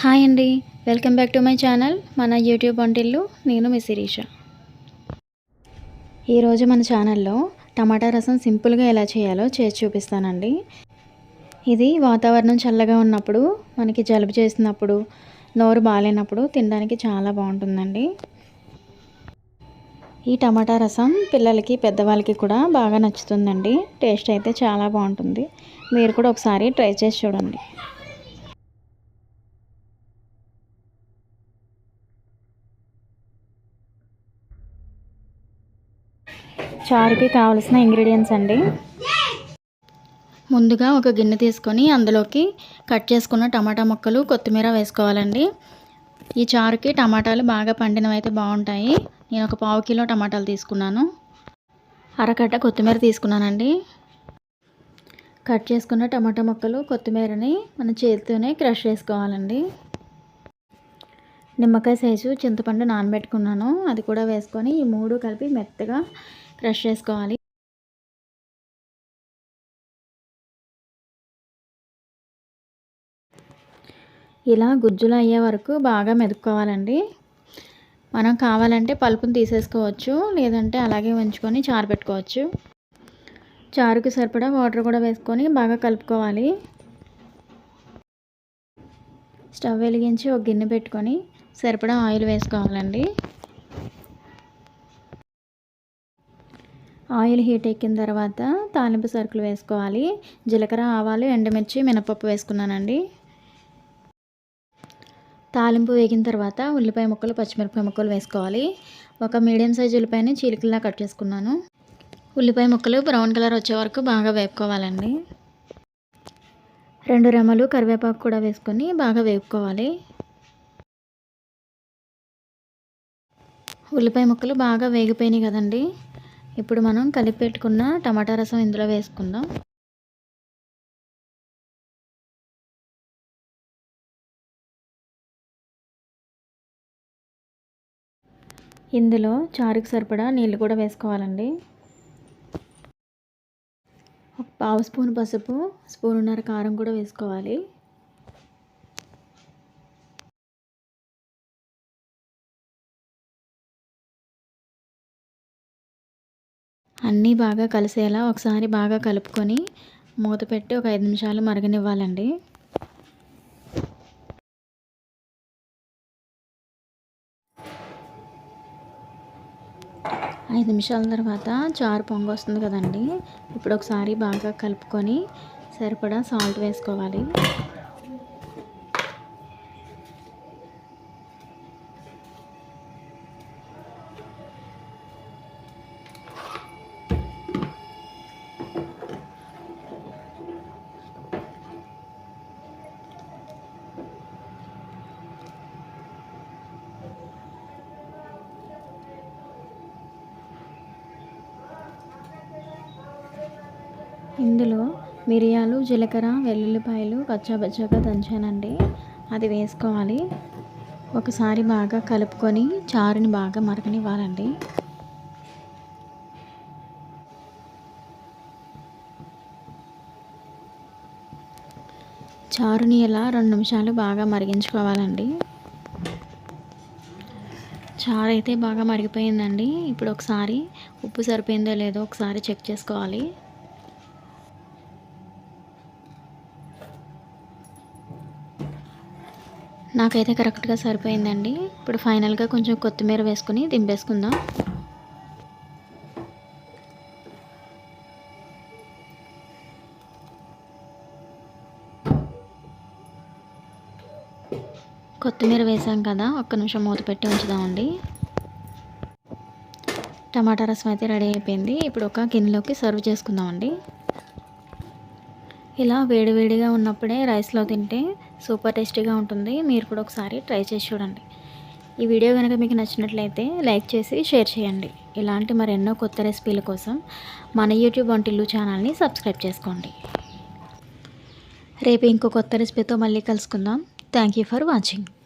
Hi అండి. Welcome back to my channel. మన YouTube వంటిల్లు నేను మీ శిరీష. ఈరోజు మన ఛానల్లో టమాటా రసం సింపుల్గా ఎలా చేయాలో చేసి చూపిస్తానండి. ఇది వాతావరణం చల్లగా ఉన్నప్పుడు మనకి జలుబు చేసినప్పుడు నోరు బాగాలేనప్పుడు తినడానికి చాలా బాగుంటుందండి. ఈ టమాటా రసం పిల్లలకి పెద్దవాళ్ళకి కూడా బాగా నచ్చుతుందండి. టేస్ట్ అయితే చాలా బాగుంటుంది. మీరు కూడా ఒకసారి ట్రై చేసి చూడండి. చారుకి కావలసిన ఇంగ్రీడియంట్స్ అండి. ముందుగా ఒక గిన్నె తీసుకొని అందులోకి కట్ చేసుకున్న టమాటా ముక్కలు కొత్తిమీర వేసుకోవాలండి. ఈ చారుకి టమాటాలు బాగా పండినవి అయితే బాగుంటాయి. నేను ఒక పావు కిలో టమాటాలు తీసుకున్నాను. అరకట్ట కొత్తిమీర తీసుకున్నానండి. కట్ చేసుకున్న టమాటా ముక్కలు కొత్తిమీరని మన చేతితోనే క్రష్ చేసుకోవాలండి. నిమ్మకాయ సైజు చింతపండు నానబెట్టుకున్నాను. అది కూడా వేసుకొని ఈ మూడు కలిపి మెత్తగా క్రష్ చేసుకోవాలి. ఇలా గుజ్జులు అయ్యే వరకు బాగా మెదుక్కోవాలండి. మనం కావాలంటే పలుపుని తీసేసుకోవచ్చు లేదంటే అలాగే ఉంచుకొని చారు పెట్టుకోవచ్చు. చారుకి సరిపడా వాటర్ కూడా వేసుకొని బాగా కలుపుకోవాలి. స్టవ్ వెలిగించి ఒక గిన్నె పెట్టుకొని సరిపడా ఆయిల్ వేసుకోవాలండి. ఆయిల్ హీట్ ఎక్కిన తర్వాత తాలింపు సరుకులు వేసుకోవాలి. జీలకర్ర ఆవాలు ఎండుమిర్చి మినపప్పు వేసుకున్నానండి. తాలింపు వేగిన తర్వాత ఉల్లిపాయ ముక్కలు పచ్చిమిరపకాయ ముక్కలు వేసుకోవాలి. ఒక మీడియం సైజ్ ఉల్లిపాయని చీలికల్లా కట్ చేసుకున్నాను. ఉల్లిపాయ ముక్కలు బ్రౌన్ కలర్ వచ్చే వరకు బాగా వేపుకోవాలండి. రెండు రెమ్మలు కరివేపాకు కూడా వేసుకొని బాగా వేపుకోవాలి. ఉల్లిపాయ ముక్కలు బాగా వేగిపోయినాయి కదండి. ఇప్పుడు మనం కలిపి పెట్టుకున్న టమాటా రసం ఇందులో వేసుకుందాం. ఇందులో చారుకు సరిపడా నీళ్ళు కూడా వేసుకోవాలండి. పావు స్పూన్ పసుపు స్పూన్ ఉన్నర కారం కూడా వేసుకోవాలి. అన్నీ బాగా కలిసేలా ఒకసారి బాగా కలుపుకొని మూత పెట్టి ఒక ఐదు నిమిషాలు మరగనివ్వాలండి. ఐదు నిమిషాల తర్వాత చారు పొంగ వస్తుంది కదండి. ఇప్పుడు ఒకసారి బాగా కలుపుకొని సరిపడా సాల్ట్ వేసుకోవాలి. ఇందులో మిరియాలు జీలకర్ర వెల్లుల్లిపాయలు కచ్చాబచ్చాగా దంచానండి. అది వేసుకోవాలి. ఒకసారి బాగా కలుపుకొని చారుని బాగా మరగనివ్వాలండి. చారుని ఇలా రెండు నిమిషాలు బాగా మరిగించుకోవాలండి. చారు అయితే బాగా మరిగిపోయిందండి. ఇప్పుడు ఒకసారి ఉప్పు సరిపోయిందో లేదో ఒకసారి చెక్ చేసుకోవాలి. నాకైతే కరెక్ట్గా సరిపోయిందండి. ఇప్పుడు ఫైనల్గా కొంచెం కొత్తిమీర వేసుకుని దింపేసుకుందాం. కొత్తిమీర వేసాం కదా ఒక్క నిమిషం మూత పెట్టి ఉంచుదామండి. టమాటా రసం అయితే రెడీ అయిపోయింది. ఇప్పుడు ఒక గిన్నెలోకి సర్వ్ చేసుకుందామండి. ఇలా వేడివేడిగా ఉన్నప్పుడే రైస్లో తింటే సూపర్ టేస్టీగా ఉంటుంది. మీరు కూడా ఒకసారి ట్రై చేసి చూడండి. ఈ వీడియో కనుక మీకు నచ్చినట్లయితే లైక్ చేసి షేర్ చేయండి. ఇలాంటి మరెన్నో కొత్త రెసిపీల కోసం మన యూట్యూబ్ వంటిల్లు ఛానల్ని సబ్స్క్రైబ్ చేసుకోండి. రేపు ఇంకో కొత్త రెసిపీతో మళ్ళీ కలుసుకుందాం. Thank you for watching.